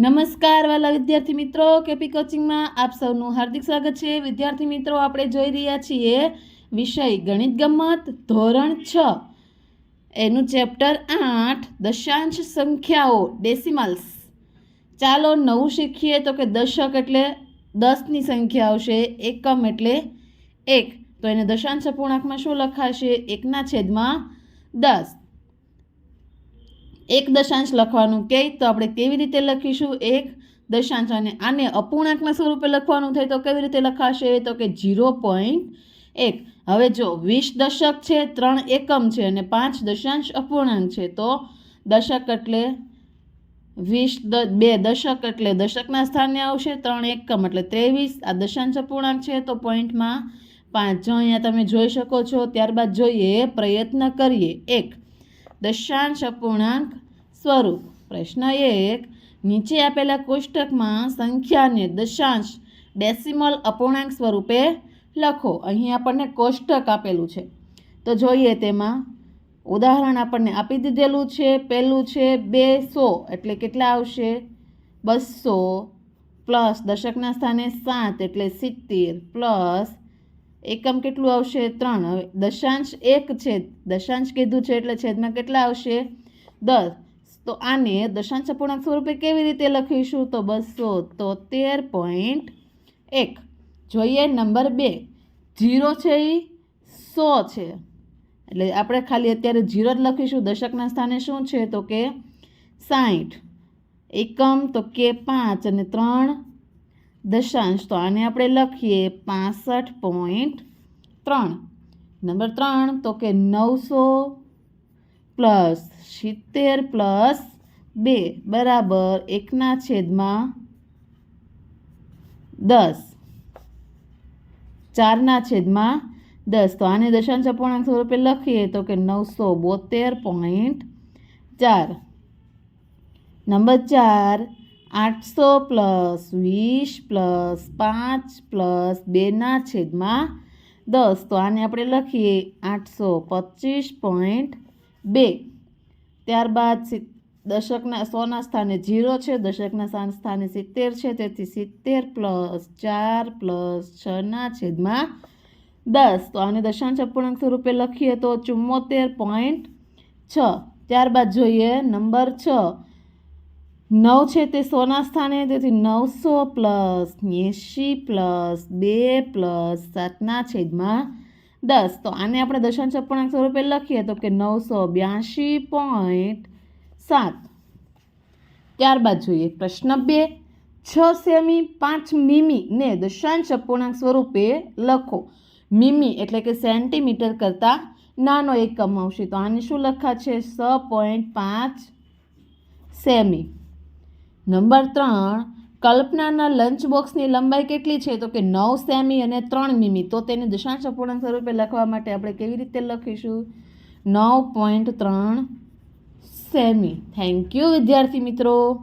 નમસ્કાર વાલા વિદ્યાર્થી મિત્રો, કેપી કોચિંગમાં આપ સૌનું હાર્દિક સ્વાગત છે. વિદ્યાર્થી મિત્રો, આપણે જોઈ રહ્યા છીએ વિષય ગણિત ગમત ધોરણ છ. એનું ચેપ્ટર આઠ, દશાંશ સંખ્યાઓ, ડેસિમલ્સ. ચાલો નવું શીખીએ. તો કે દશક એટલે દસની સંખ્યા આવશે, એકમ એટલે એક. તો એને દશાંશ અપૂર્ણાંકમાં શું લખાશે? એકના છેદમાં દસ. એક દશાંશ લખવાનું કે તો આપણે કેવી રીતે લખીશું? એક દશાંશ અને આને અપૂર્ણાંકના સ્વરૂપે લખવાનું થાય તો કેવી રીતે લખાશે? તો કે જીરો પોઈન્ટ એક. હવે જો વીસ દશક છે, ત્રણ એકમ છે અને પાંચ દશાંશ અપૂર્ણાંક છે, તો દશક એટલે વીસ દ, બે દશક એટલે દશકના સ્થાને આવશે, ત્રણ એકમ એટલે ત્રેવીસ. આ દશાંશ અપૂર્ણાંક છે, તો પોઈન્ટમાં પાંચ. જો અહીંયા તમે જોઈ શકો છો, ત્યારબાદ જોઈએ, પ્રયત્ન કરીએ. એક. દશાંશ અપૂર્ણાંક સ્વરૂપ. પ્રશ્ન એક, નીચે આપેલા કોષ્ટકમાં સંખ્યાને દશાંશ ડેસિમલ અપૂર્ણાંક સ્વરૂપે લખો. અહીં આપણને કોષ્ટક આપેલું છે. તો જોઈએ તેમાં ઉદાહરણ આપણને આપી દીધેલું છે પહેલું છે બે સો એટલે કેટલા આવશે? બસો પ્લસ દશકના સ્થાને સાત, એટલે સિત્તેર પ્લસ એકમ કેટલું આવશે? ત્રણ. હવે દશાંશ એક છે. દશાંશ કીધું છે એટલે છેદમાં કેટલા આવશે? દસ. તો આને દશાંશ અપૂર્ણાંક સ્વરૂપે કેવી રીતે લખીશું? તો બસો તોતેર પોઈન્ટ એક. જોઈએ નંબર બે. જીરો છે એ સો છે. એટલે આપણે ખાલી અત્યારે જીરો જ લખીશું. દશકના સ્થાને શું છે? તો કે સાઠ એકમ તો કે પાંચ અને ત્રણ દશાંશ. તો આને આપણે લખીએ પાસઠ પોઈન્ટ ત્રણ. નંબર ત્રણ, તો કે નવસો પ્લસ સિત્તેર પ્લસ બે બરાબર એકના છેદમાં દસ. ચારના છેદમાં દસ. તો આને દશાંશ અપૂર્ણાંક સ્વરૂપે લખીએ તો કે નવસો બોતેર પોઈન્ટ ચાર. નંબર ચાર આઠસો પ્લસ વીસ પ્લસ પાંચ પ્લસ બેના છેદમાં દસ. તો આને આપણે લખીએ આઠસો પચીસ પોઈન્ટ બે. ત્યારબાદ દશકના સોના સ્થાને ઝીરો છે, દશકના સ્થાન સ્થાને સિત્તેર છે, તેથી સિત્તેર પ્લસ ચાર પ્લસ છના છેદમાં દસ. તો આને દશાંશ અપૂર્ણાંક સ્વરૂપે લખીએ તો ચુમ્મોતેર પોઈન્ટ છ. ત્યારબાદ જોઈએ નંબર છ. નવ છે તે સોના સ્થાને, તેથી નવસો પ્લસ એંશી પ્લસ બે પ્લસ સાતના છેદમાં દસ. તો આને આપણે દશાંશ અપૂર્ણાંક સ્વરૂપે લખીએ તો કે નવસો બ્યાસી પોઈન્ટ સાત. ત્યારબાદ જોઈએ પ્રશ્ન બે. છ સેમી પાંચ મીમી ને દશાંશ અપૂર્ણાંક સ્વરૂપે લખો. મીમી એટલે કે સેન્ટીમીટર કરતાં નાનો એકમ આવશે તો આને શું લખા છે સ પોઈન્ટ પાંચ સેમી. નંબર ત્રણ, કલ્પનાના લંચ બોક્સની લંબાઈ કેટલી છે? તો કે નવ સેમી અને ત્રણ મીમી. તો તેને દશાંશ અપૂર્ણાંક સ્વરૂપે લખવા માટે આપણે કેવી રીતે લખીશું? નવ પોઈન્ટ ત્રણ સેમી. થેન્ક યુ વિદ્યાર્થી મિત્રો.